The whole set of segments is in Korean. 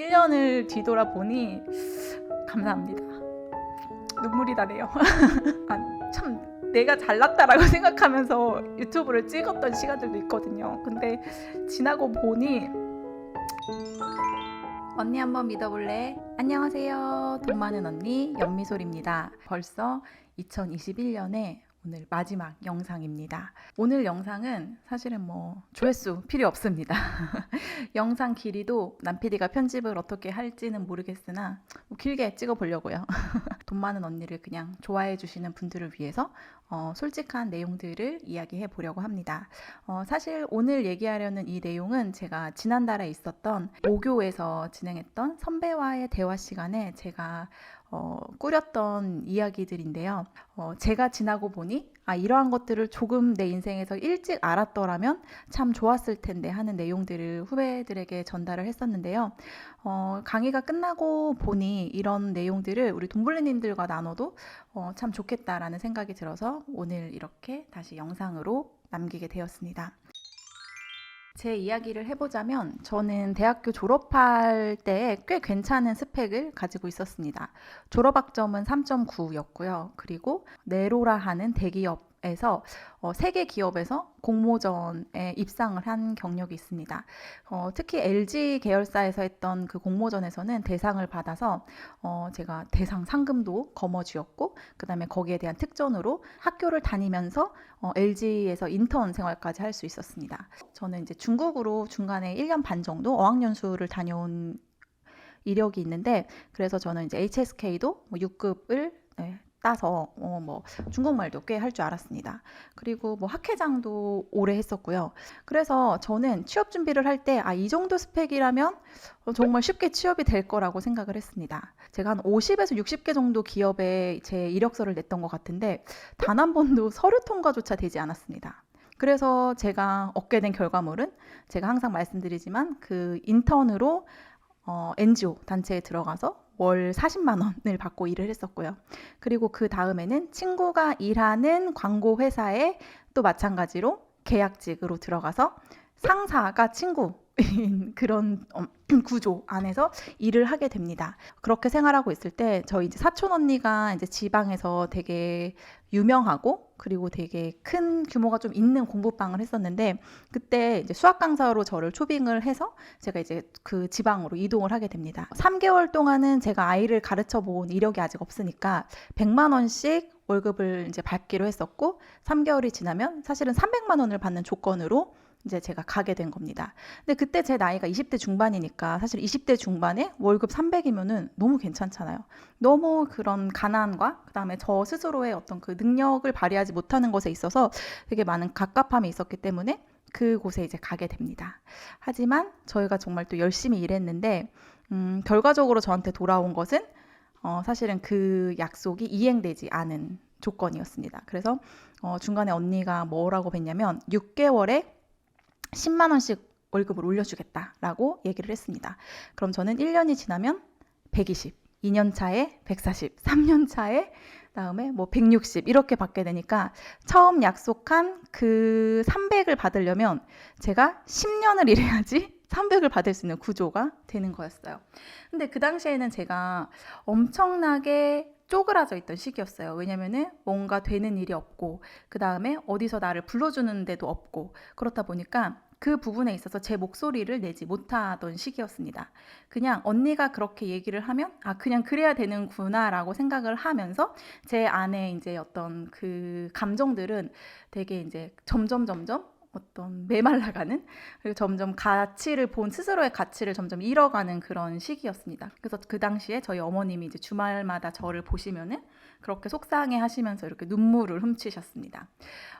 1년을 뒤돌아보니 감사합니다. 눈물이 나네요. 아, 참 내가 잘났다라고 생각하면서 유튜브를 찍었던 시간들도 있거든요. 근데 지나고 보니 언니 한번 믿어볼래? 안녕하세요. 돈 많은 언니 연미솔입니다. 벌써 2021년에 오늘 마지막 영상입니다. 오늘 영상은 사실은 뭐 조회수 필요 없습니다. 영상 길이도 남PD가 편집을 어떻게 할지는 모르겠으나 뭐 길게 찍어 보려고요. 돈 많은 언니를 그냥 좋아해 주시는 분들을 위해서 어, 솔직한 내용들을 이야기해 보려고 합니다. 어, 사실 오늘 얘기하려는 이 내용은 제가 지난달에 있었던 모교에서 진행했던 선배와의 대화 시간에 제가 어, 꾸렸던 이야기들인데요. 어, 제가 지나고 보니 아, 이러한 것들을 조금 내 인생에서 일찍 알았더라면 참 좋았을 텐데 하는 내용들을 후배들에게 전달을 했었는데요. 어, 강의가 끝나고 보니 이런 내용들을 우리 동블리님들과 나눠도 어, 참 좋겠다라는 생각이 들어서 오늘 이렇게 다시 영상으로 남기게 되었습니다. 제 이야기를 해보자면 저는 대학교 졸업할 때 꽤 괜찮은 스펙을 가지고 있었습니다. 졸업학점은 3.9였고요. 그리고 네로라 하는 대기업 에서 어, 세계 기업에서 공모전에 입상을 한 경력이 있습니다. 어, 특히 LG 계열사에서 했던 그 공모전에서는 대상을 받아서 어, 제가 대상 상금도 거머쥐었고 그 다음에 거기에 대한 특전으로 학교를 다니면서 어, LG에서 인턴 생활까지 할 수 있었습니다. 저는 이제 중국으로 중간에 1년 반 정도 어학연수를 다녀온 이력이 있는데 그래서 저는 이제 HSK도 뭐 6급을 네, 따서 어, 뭐 중국말도 꽤 할 줄 알았습니다. 그리고 뭐 학회장도 오래 했었고요. 그래서 저는 취업 준비를 할 때 아, 이 정도 스펙이라면 어, 정말 쉽게 취업이 될 거라고 생각을 했습니다. 제가 한 50에서 60개 정도 기업에 제 이력서를 냈던 것 같은데 단 한 번도 서류 통과조차 되지 않았습니다. 그래서 제가 얻게 된 결과물은 제가 항상 말씀드리지만 그 인턴으로 어, NGO 단체에 들어가서 월 40만 원을 받고 일을 했었고요. 그리고 그 다음에는 친구가 일하는 광고 회사에 또 마찬가지로 계약직으로 들어가서 상사가 친구인 그런 어, 구조 안에서 일을 하게 됩니다. 그렇게 생활하고 있을 때 저희 이제 사촌 언니가 이제 지방에서 되게 유명하고 그리고 되게 큰 규모가 좀 있는 공부방을 했었는데 그때 이제 수학 강사로 저를 초빙을 해서 제가 이제 그 지방으로 이동을 하게 됩니다. 3개월 동안은 제가 아이를 가르쳐 본 이력이 아직 없으니까 100만 원씩 월급을 이제 받기로 했었고 3개월이 지나면 사실은 300만 원을 받는 조건으로 이제 제가 가게 된 겁니다. 근데 그때 제 나이가 20대 중반이니까 사실 20대 중반에 월급 300이면은 너무 괜찮잖아요. 너무 그런 가난과 그다음에 저 스스로의 어떤 그 능력을 발휘하지 못하는 것에 있어서 되게 많은 갑갑함이 있었기 때문에 그곳에 이제 가게 됩니다. 하지만 저희가 정말 또 열심히 일했는데 음, 결과적으로 저한테 돌아온 것은 어, 사실은 그 약속이 이행되지 않은 조건이었습니다. 그래서 어, 중간에 언니가 뭐라고 했냐면 6개월에 10만 원씩 월급을 올려주겠다라고 얘기를 했습니다. 그럼 저는 1년이 지나면 120, 2년 차에 140, 3년 차에 다음에 뭐 160 이렇게 받게 되니까 처음 약속한 그 300을 받으려면 제가 10년을 일해야지 300을 받을 수 있는 구조가 되는 거였어요. 근데 그 당시에는 제가 엄청나게 쪼그라져 있던 시기였어요. 왜냐면은 뭔가 되는 일이 없고, 그 다음에 어디서 나를 불러주는 데도 없고, 그렇다 보니까 그 부분에 있어서 제 목소리를 내지 못하던 시기였습니다. 그냥 언니가 그렇게 얘기를 하면, 아, 그냥 그래야 되는구나라고 생각을 하면서 제 안에 이제 어떤 그 감정들은 되게 이제 점점 점점 어떤 메말라가는 그리고 점점 가치를 본 스스로의 가치를 점점 잃어가는 그런 시기였습니다. 그래서 그 당시에 저희 어머님이 이제 주말마다 저를 보시면은 그렇게 속상해 하시면서 이렇게 눈물을 훔치셨습니다.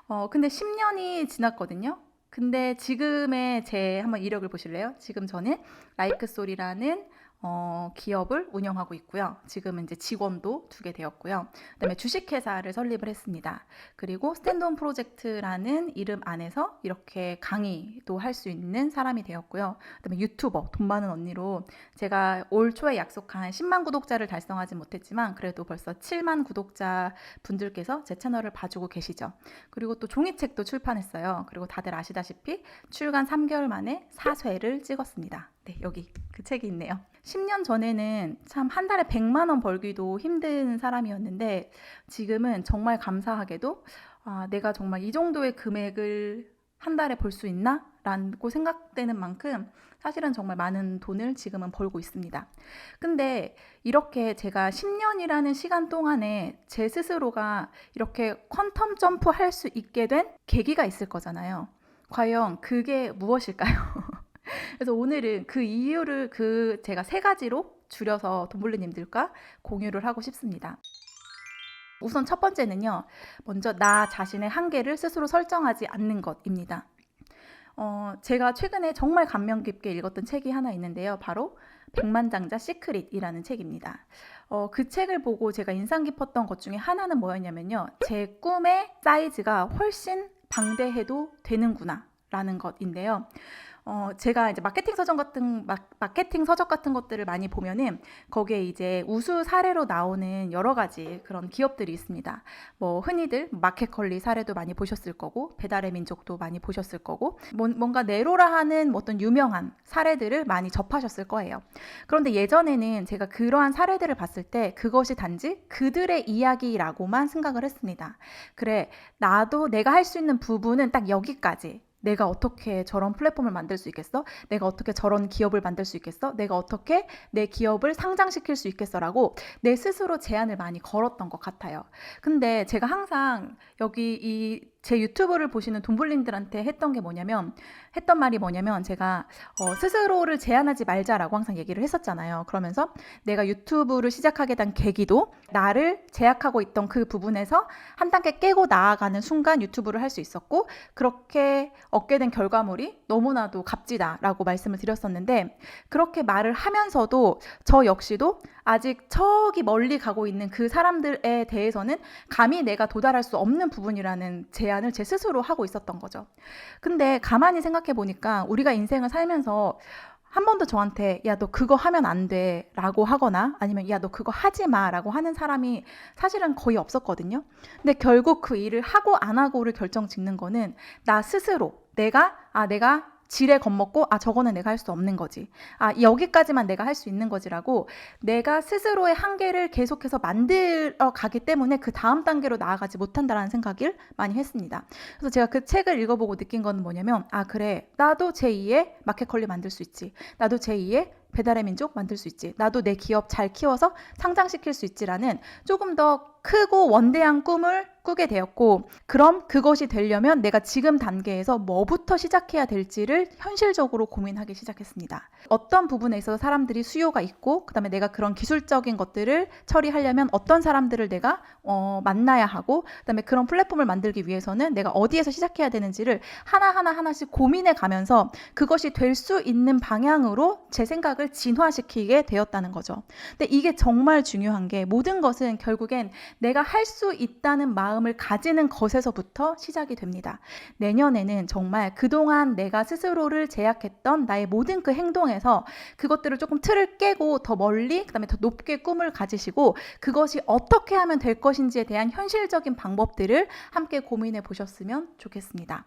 어, 근데 10년이 지났거든요. 근데 지금의 제 한번 이력을 보실래요? 지금 저는 라이크 소리라는 어, 기업을 운영하고 있고요. 지금은 이제 직원도 두게 되었고요. 그다음에 주식회사를 설립을 했습니다. 그리고 스탠드온 프로젝트라는 이름 안에서 이렇게 강의도 할 수 있는 사람이 되었고요. 그다음에 유튜버 돈 많은 언니로 제가 올 초에 약속한 10만 구독자를 달성하지 못했지만 그래도 벌써 7만 구독자 분들께서 제 채널을 봐주고 계시죠. 그리고 또 종이책도 출판했어요. 그리고 다들 아시다시피 출간 3개월 만에 사쇄를 찍었습니다. 네, 여기 그 책이 있네요. 10년 전에는 참 한 달에 100만 원 벌기도 힘든 사람이었는데 지금은 정말 감사하게도 아, 내가 정말 이 정도의 금액을 한 달에 벌 수 있나? 라고 생각되는 만큼 사실은 정말 많은 돈을 지금은 벌고 있습니다. 근데 이렇게 제가 10년이라는 시간 동안에 제 스스로가 이렇게 퀀텀 점프 할 수 있게 된 계기가 있을 거잖아요. 과연 그게 무엇일까요? 그래서 오늘은 그 이유를 그 제가 세 가지로 줄여서 돈블리님들과 공유를 하고 싶습니다. 우선 첫 번째는요, 먼저 나 자신의 한계를 스스로 설정하지 않는 것입니다. 어, 제가 최근에 정말 감명 깊게 읽었던 책이 하나 있는데요. 바로 백만장자 시크릿이라는 책입니다. 어, 그 책을 보고 제가 인상 깊었던 것 중에 하나는 뭐였냐면요. 제 꿈의 사이즈가 훨씬 방대해도 되는구나. 라는 것인데요. 어, 제가 이제 마케팅 서적 같은 마, 마케팅 서적 같은 것들을 많이 보면은 거기에 이제 우수 사례로 나오는 여러 가지 그런 기업들이 있습니다. 뭐 흔히들 마켓컬리 사례도 많이 보셨을 거고 배달의 민족도 많이 보셨을 거고 뭔, 뭔가 네로라 하는 뭐 어떤 유명한 사례들을 많이 접하셨을 거예요. 그런데 예전에는 제가 그러한 사례들을 봤을 때 그것이 단지 그들의 이야기라고만 생각을 했습니다. 그래 나도 내가 할 수 있는 부분은 딱 여기까지 내가 어떻게 저런 플랫폼을 만들 수 있겠어? 내가 어떻게 저런 기업을 만들 수 있겠어? 내가 어떻게 내 기업을 상장시킬 수 있겠어라고 내 스스로 제안을 많이 걸었던 것 같아요. 근데 제가 항상 여기 이 제 유튜브를 보시는 돈블린들한테 했던 게 뭐냐면 했던 말이 뭐냐면 제가 어, 스스로를 제한하지 말자라고 항상 얘기를 했었잖아요. 그러면서 내가 유튜브를 시작하게 된 계기도 나를 제약하고 있던 그 부분에서 한 단계 깨고 나아가는 순간 유튜브를 할 수 있었고 그렇게 얻게 된 결과물이 너무나도 값지다라고 말씀을 드렸었는데 그렇게 말을 하면서도 저 역시도 아직 저기 멀리 가고 있는 그 사람들에 대해서는 감히 내가 도달할 수 없는 부분이라는 제 안을 제 스스로 하고 있었던 거죠. 근데 가만히 생각해 보니까 우리가 인생을 살면서 한 번도 저한테 야 너 그거 하면 안 돼라고 하거나 아니면 야 너 그거 하지 마라고 하는 사람이 사실은 거의 없었거든요. 근데 결국 그 일을 하고 안 하고를 결정 짓는 거는 나 스스로 내가 아 내가 지레 겁먹고 아 저거는 내가 할 수 없는 거지. 아 여기까지만 내가 할 수 있는 거지라고 내가 스스로의 한계를 계속해서 만들어 가기 때문에 그 다음 단계로 나아가지 못한다라는 생각을 많이 했습니다. 그래서 제가 그 책을 읽어보고 느낀 건 뭐냐면 아 그래. 나도 제2의 마켓컬리 만들 수 있지. 나도 제2의 배달의 민족 만들 수 있지. 나도 내 기업 잘 키워서 상장시킬 수 있지라는 조금 더 크고 원대한 꿈을 꾸게 되었고, 그럼 그것이 되려면 내가 지금 단계에서 뭐부터 시작해야 될지를 현실적으로 고민하기 시작했습니다. 어떤 부분에 있어서 사람들이 수요가 있고, 그 다음에 내가 그런 기술적인 것들을 처리하려면 어떤 사람들을 내가 어, 만나야 하고, 그 다음에 그런 플랫폼을 만들기 위해서는 내가 어디에서 시작해야 되는지를 하나하나 하나씩 고민해 가면서 그것이 될 수 있는 방향으로 제 생각을 진화시키게 되었다는 거죠. 근데 이게 정말 중요한 게 모든 것은 결국엔 내가 할 수 있다는 마음을 가지는 것에서부터 시작이 됩니다. 내년에는 정말 그동안 내가 스스로를 제약했던 나의 모든 그 행동에서 그것들을 조금 틀을 깨고 더 멀리 그 다음에 더 높게 꿈을 가지시고 그것이 어떻게 하면 될 것인지에 대한 현실적인 방법들을 함께 고민해 보셨으면 좋겠습니다.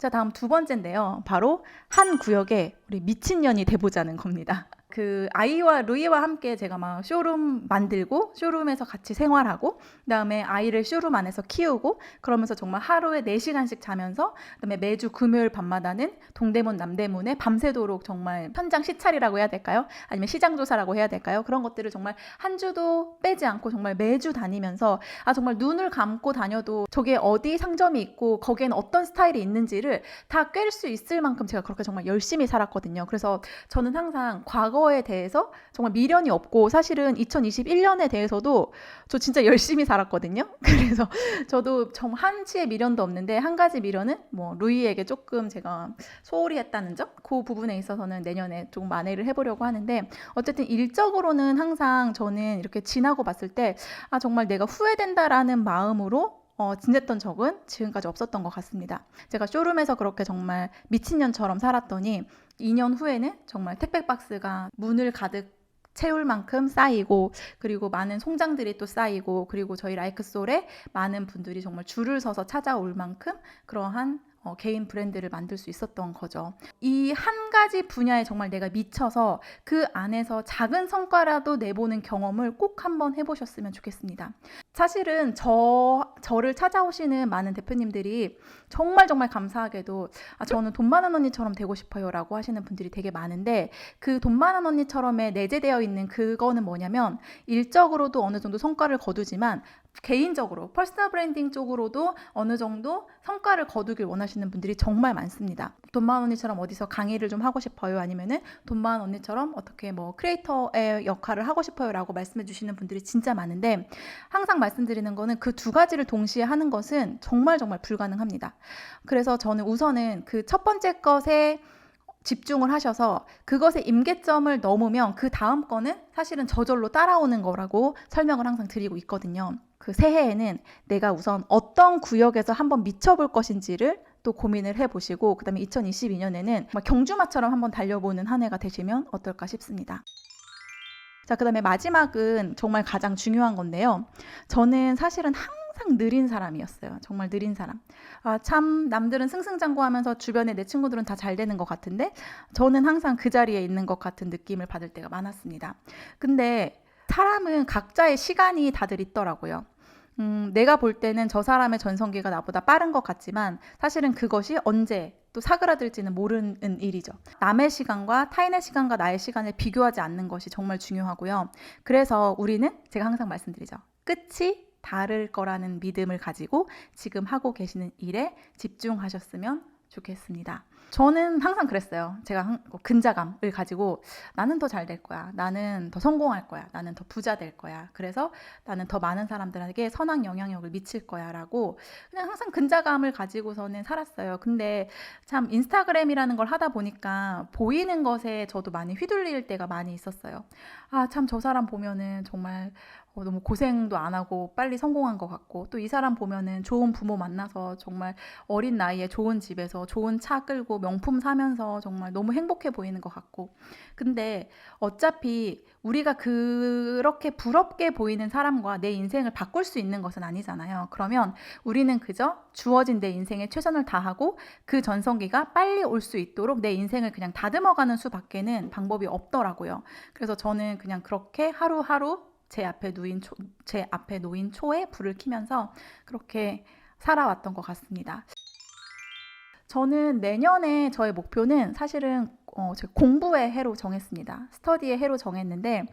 자, 다음 두 번째인데요. 바로 한 구역에 우리 미친년이 돼보자는 겁니다. 그 아이와 루이와 함께 제가 막 쇼룸 만들고 쇼룸에서 같이 생활하고 그다음에 아이를 쇼룸 안에서 키우고 그러면서 정말 하루에 4시간씩 자면서 그다음에 매주 금요일 밤마다는 동대문 남대문에 밤새도록 정말 현장 시찰이라고 해야 될까요? 아니면 시장 조사라고 해야 될까요? 그런 것들을 정말 한 주도 빼지 않고 정말 매주 다니면서 아 정말 눈을 감고 다녀도 저게 어디 상점이 있고 거기에는 어떤 스타일이 있는지를 다 꿰를 수 있을 만큼 제가 그렇게 정말 열심히 살았거든요. 그래서 저는 항상 과거 과거에 대해서 정말 미련이 없고 사실은 2021년에 대해서도 저 진짜 열심히 살았거든요. 그래서 저도 정 한치의 미련도 없는데 한 가지 미련은 뭐 루이에게 조금 제가 소홀히 했다는 점, 그 부분에 있어서는 내년에 좀 만회를 해보려고 하는데 어쨌든 일적으로는 항상 저는 이렇게 지나고 봤을 때 아 정말 내가 후회된다라는 마음으로 어, 지냈던 적은 지금까지 없었던 것 같습니다. 제가 쇼룸에서 그렇게 정말 미친년처럼 살았더니 2년 후에는 정말 택배 박스가 문을 가득 채울 만큼 쌓이고 그리고 많은 송장들이 또 쌓이고 그리고 저희 라이크솔에 많은 분들이 정말 줄을 서서 찾아올 만큼 그러한 어, 개인 브랜드를 만들 수 있었던 거죠. 이 한 가지 분야에 정말 내가 미쳐서 그 안에서 작은 성과라도 내보는 경험을 꼭 한번 해보셨으면 좋겠습니다. 사실은 저, 저를 찾아오시는 많은 대표님들이 정말 정말 감사하게도 아, 저는 돈 많은 언니처럼 되고 싶어요 라고 하시는 분들이 되게 많은데 그 돈 많은 언니처럼에 내재되어 있는 그거는 뭐냐면 일적으로도 어느 정도 성과를 거두지만 개인적으로 퍼스널 브랜딩 쪽으로도 어느 정도 성과를 거두길 원하시는 분들이 정말 많습니다. 돈 많은 언니처럼 어디서 강의를 좀 하고 싶어요. 아니면은 돈 많은 언니처럼 어떻게 뭐 크리에이터의 역할을 하고 싶어요라고 말씀해 주시는 분들이 진짜 많은데 항상 말씀드리는 거는 그 두 가지를 동시에 하는 것은 정말 정말 불가능합니다. 그래서 저는 우선은 그 첫 번째 것에 집중을 하셔서 그것의 임계점을 넘으면 그 다음 거는 사실은 저절로 따라오는 거라고 설명을 항상 드리고 있거든요. 그 새해에는 내가 우선 어떤 구역에서 한번 미쳐볼 것인지를 또 고민을 해보시고 그다음에 2022년에는 경주마처럼 한번 달려보는 한 해가 되시면 어떨까 싶습니다. 자, 그다음에 마지막은 정말 가장 중요한 건데요. 저는 사실은 항상 느린 사람이었어요. 정말 느린 사람. 아, 참 남들은 승승장구하면서 주변에 내 친구들은 다 잘 되는 것 같은데 저는 항상 그 자리에 있는 것 같은 느낌을 받을 때가 많았습니다. 근데 사람은 각자의 시간이 다들 있더라고요. 음, 내가 볼 때는 저 사람의 전성기가 나보다 빠른 것 같지만 사실은 그것이 언제 또 사그라들지는 모르는 일이죠. 남의 시간과 타인의 시간과 나의 시간을 비교하지 않는 것이 정말 중요하고요. 그래서 우리는 제가 항상 말씀드리죠. 끝이 다를 거라는 믿음을 가지고 지금 하고 계시는 일에 집중하셨으면 좋겠습니다. 저는 항상 그랬어요. 제가 한- 뭐 근자감을 가지고 나는 더 잘 될 거야. 나는 더 성공할 거야. 나는 더 부자 될 거야. 그래서 나는 더 많은 사람들에게 선한 영향력을 미칠 거야. 라고 그냥 항상 근자감을 가지고서는 살았어요. 근데 참 인스타그램이라는 걸 하다 보니까 보이는 것에 저도 많이 휘둘릴 때가 많이 있었어요. 아, 참 저 사람 보면은 정말 어, 너무 고생도 안 하고 빨리 성공한 것 같고 또 이 사람 보면은 좋은 부모 만나서 정말 어린 나이에 좋은 집에서 좋은 차 끌고 명품 사면서 정말 너무 행복해 보이는 것 같고 근데 어차피 우리가 그렇게 부럽게 보이는 사람과 내 인생을 바꿀 수 있는 것은 아니잖아요. 그러면 우리는 그저 주어진 내 인생에 최선을 다하고 그 전성기가 빨리 올 수 있도록 내 인생을 그냥 다듬어가는 수밖에는 방법이 없더라고요. 그래서 저는 그냥 그렇게 하루하루 제 앞에 놓인 초, 제 앞에 놓인 초에 불을 켜면서 그렇게 살아왔던 것 같습니다. 저는 내년에 저의 목표는 사실은 어, 제 공부의 해로 정했습니다. 스터디의 해로 정했는데,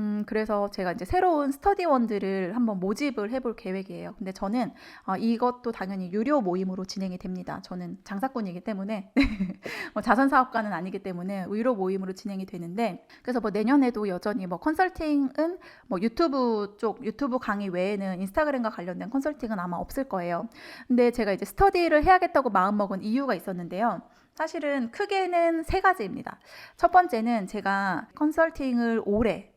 음, 그래서 제가 이제 새로운 스터디원들을 한번 모집을 해볼 계획이에요. 근데 저는 어, 이것도 당연히 유료 모임으로 진행이 됩니다. 저는 장사꾼이기 때문에 뭐 자선 사업가는 아니기 때문에 유료 모임으로 진행이 되는데, 그래서 뭐 내년에도 여전히 뭐 컨설팅은 뭐 유튜브 쪽 유튜브 강의 외에는 인스타그램과 관련된 컨설팅은 아마 없을 거예요. 근데 제가 이제 스터디를 해야겠다고 마음먹은 이유가 있었는데요. 사실은 크게는 세 가지입니다. 첫 번째는 제가 컨설팅을 오래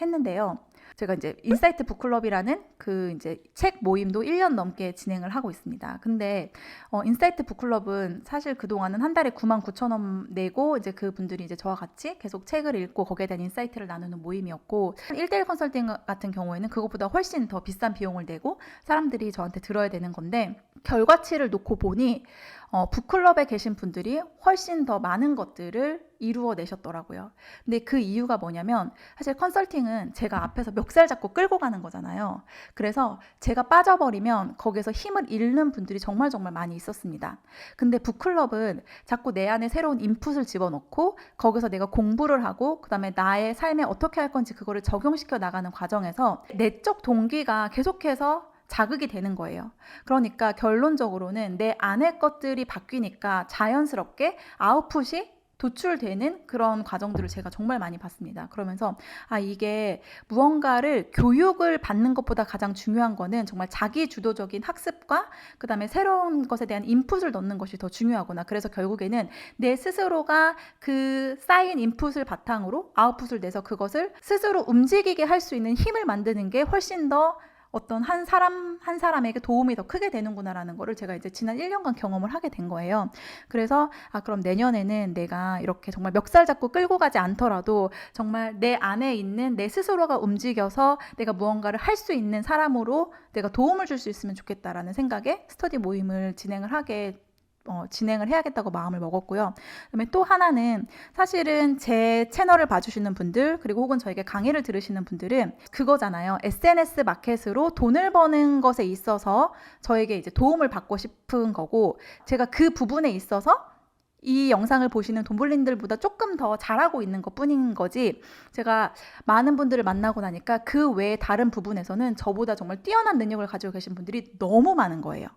했는데요. 제가 이제 인사이트 북클럽이라는 그 이제 책 모임도 1년 넘게 진행을 하고 있습니다. 근데 어, 인사이트 북클럽은 사실 그동안은 한 달에 9만 9천 원 내고 이제 그 분들이 이제 저와 같이 계속 책을 읽고 거기에 대한 인사이트를 나누는 모임이었고 1대1 컨설팅 같은 경우에는 그것보다 훨씬 더 비싼 비용을 내고 사람들이 저한테 들어야 되는 건데 결과치를 놓고 보니 어, 북클럽에 계신 분들이 훨씬 더 많은 것들을 이루어 내셨더라고요. 근데 그 이유가 뭐냐면 사실 컨설팅은 제가 앞에서 멱살 잡고 끌고 가는 거잖아요. 그래서 제가 빠져버리면 거기서 힘을 잃는 분들이 정말 정말 많이 있었습니다. 근데 북클럽은 자꾸 내 안에 새로운 인풋을 집어넣고 거기서 내가 공부를 하고 그다음에 나의 삶에 어떻게 할 건지 그거를 적용시켜 나가는 과정에서 내적 동기가 계속해서 자극이 되는 거예요. 그러니까 결론적으로는 내 안의 것들이 바뀌니까 자연스럽게 아웃풋이 도출되는 그런 과정들을 제가 정말 많이 봤습니다. 그러면서 아 이게 무언가를 교육을 받는 것보다 가장 중요한 거는 정말 자기 주도적인 학습과 그다음에 새로운 것에 대한 인풋을 넣는 것이 더 중요하구나. 그래서 결국에는 내 스스로가 그 쌓인 인풋을 바탕으로 아웃풋을 내서 그것을 스스로 움직이게 할 수 있는 힘을 만드는 게 훨씬 더 어떤 한 사람 한 사람에게 도움이 더 크게 되는구나라는 거를 제가 이제 지난 1년간 경험을 하게 된 거예요. 그래서 아 그럼 내년에는 내가 이렇게 정말 멱살 잡고 끌고 가지 않더라도 정말 내 안에 있는 내 스스로가 움직여서 내가 무언가를 할 수 있는 사람으로 내가 도움을 줄 수 있으면 좋겠다라는 생각에 스터디 모임을 진행을 하게 어, 진행을 해야겠다고 마음을 먹었고요. 그다음에 또 하나는 사실은 제 채널을 봐주시는 분들 그리고 혹은 저에게 강의를 들으시는 분들은 그거잖아요. SNS 마켓으로 돈을 버는 것에 있어서 저에게 이제 도움을 받고 싶은 거고 제가 그 부분에 있어서 이 영상을 보시는 돈블린들보다 조금 더 잘하고 있는 것 뿐인 거지 제가 많은 분들을 만나고 나니까 그 외에 다른 부분에서는 저보다 정말 뛰어난 능력을 가지고 계신 분들이 너무 많은 거예요.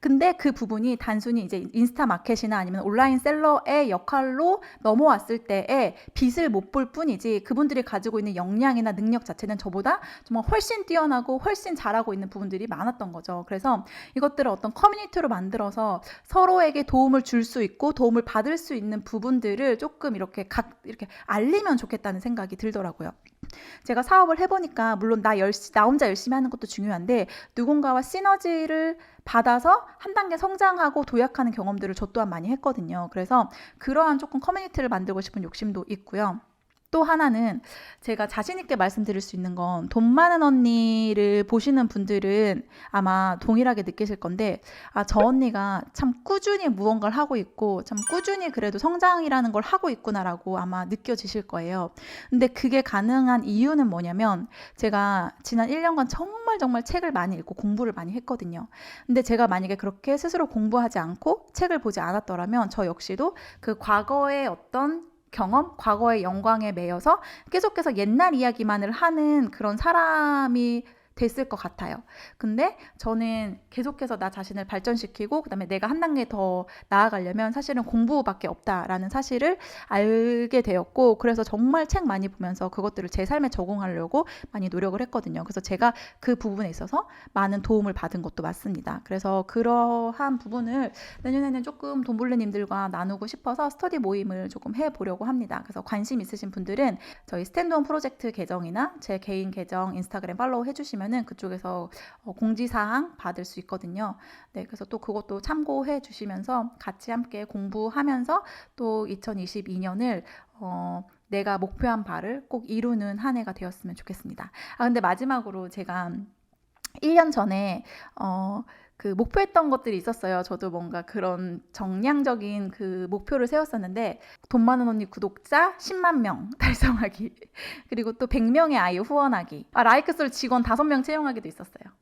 근데 그 부분이 단순히 이제 인스타 마켓이나 아니면 온라인 셀러의 역할로 넘어왔을 때에 빛을 못 볼 뿐이지 그분들이 가지고 있는 역량이나 능력 자체는 저보다 정말 훨씬 뛰어나고 훨씬 잘하고 있는 부분들이 많았던 거죠. 그래서 이것들을 어떤 커뮤니티로 만들어서 서로에게 도움을 줄 수 있고 도움을 받을 수 있는 부분들을 조금 이렇게 각 이렇게 알리면 좋겠다는 생각이 들더라고요. 제가 사업을 해보니까 물론 나 열시 나 혼자 열심히 하는 것도 중요한데 누군가와 시너지를 받아서 한 단계 성장하고 도약하는 경험들을 저 또한 많이 했거든요. 그래서 그러한 조금 커뮤니티를 만들고 싶은 욕심도 있고요. 또 하나는 제가 자신있게 말씀드릴 수 있는 건 돈 많은 언니를 보시는 분들은 아마 동일하게 느끼실 건데, 아, 저 언니가 참 꾸준히 무언가를 하고 있고, 참 꾸준히 그래도 성장이라는 걸 하고 있구나라고 아마 느껴지실 거예요. 근데 그게 가능한 이유는 뭐냐면, 제가 지난 1년간 정말 정말 책을 많이 읽고 공부를 많이 했거든요. 근데 제가 만약에 그렇게 스스로 공부하지 않고 책을 보지 않았더라면, 저 역시도 그 과거의 어떤 경험, 과거의 영광에 매여서 계속해서 옛날 이야기만을 하는 그런 사람이 됐을 것 같아요. 근데 저는 계속해서 나 자신을 발전시키고 그다음에 내가 한 단계 더 나아가려면 사실은 공부밖에 없다라는 사실을 알게 되었고 그래서 정말 책 많이 보면서 그것들을 제 삶에 적용하려고 많이 노력을 했거든요. 그래서 제가 그 부분에 있어서 많은 도움을 받은 것도 맞습니다. 그래서 그러한 부분을 내년에는 조금 돈블루님들과 나누고 싶어서 스터디 모임을 조금 해보려고 합니다. 그래서 관심 있으신 분들은 저희 스탠드온 프로젝트 계정이나 제 개인 계정 인스타그램 팔로우 해주시면 하면은 그쪽에서 어, 공지사항 받을 수 있거든요. 네, 그래서 또 그것도 참고해 주시면서 같이 함께 공부하면서 또 2022년을 어, 내가 목표한 바를 꼭 이루는 한 해가 되었으면 좋겠습니다. 아, 근데 마지막으로 제가 1년 전에 어, 그 목표했던 것들이 있었어요. 저도 뭔가 그런 정량적인 그 목표를 세웠었는데 돈 많은 언니 구독자 10만 명 달성하기 그리고 또 100명의 아이 후원하기 아, 라이크솔 직원 5명 채용하기도 있었어요.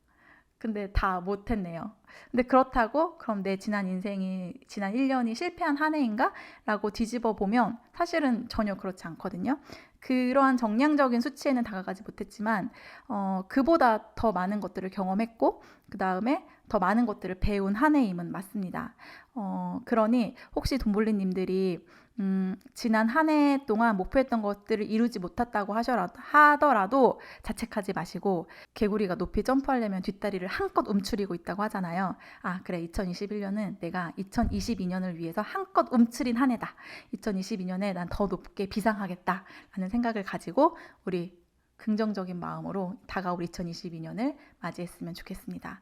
근데 다 못했네요. 근데 그렇다고 그럼 내 지난 인생이 지난 1년이 실패한 한 해인가? 라고 뒤집어 보면 사실은 전혀 그렇지 않거든요. 그러한 정량적인 수치에는 다가가지 못했지만 어, 그보다 더 많은 것들을 경험했고 그 다음에 더 많은 것들을 배운 한 해임은 맞습니다. 어, 그러니 혹시 돈볼리님들이 음, 지난 한 해 동안 목표했던 것들을 이루지 못했다고 하더라도 자책하지 마시고 개구리가 높이 점프하려면 뒷다리를 한껏 움츠리고 있다고 하잖아요. 아, 그래. 2021년은 내가 2022년을 위해서 한껏 움츠린 한 해다. 2022년에 난 더 높게 비상하겠다. 라는 생각을 가지고 우리 긍정적인 마음으로 다가올 2022년을 맞이했으면 좋겠습니다.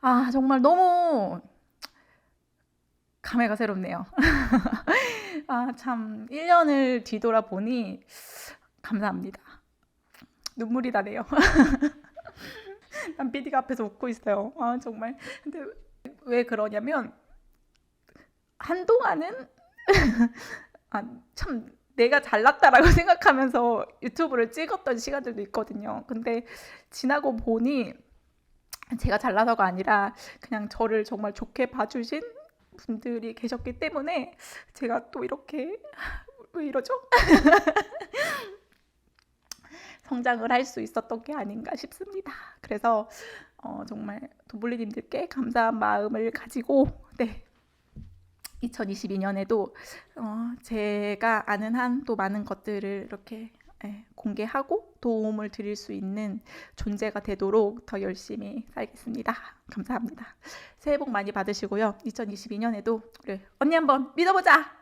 아, 정말 너무 감회가 새롭네요. 아, 참 1년을 뒤돌아보니 감사합니다. 눈물이 나네요. 난 PD가 앞에서 웃고 있어요. 아, 정말. 근데 왜 그러냐면 한동안은 아, 참 내가 잘났다라고 생각하면서 유튜브를 찍었던 시간들도 있거든요. 근데 지나고 보니 제가 잘나서가 아니라 그냥 저를 정말 좋게 봐주신 분들이 계셨기 때문에 제가 또 이렇게 왜 이러죠? 성장을 할 수 있었던 게 아닌가 싶습니다. 그래서 어, 정말 도블리님들께 감사한 마음을 가지고 네 2022년에도 어, 제가 아는 한 또 많은 것들을 이렇게 예, 공개하고 도움을 드릴 수 있는 존재가 되도록 더 열심히 살겠습니다. 감사합니다. 새해 복 많이 받으시고요. 2022년에도 우리 언니 한번 믿어보자.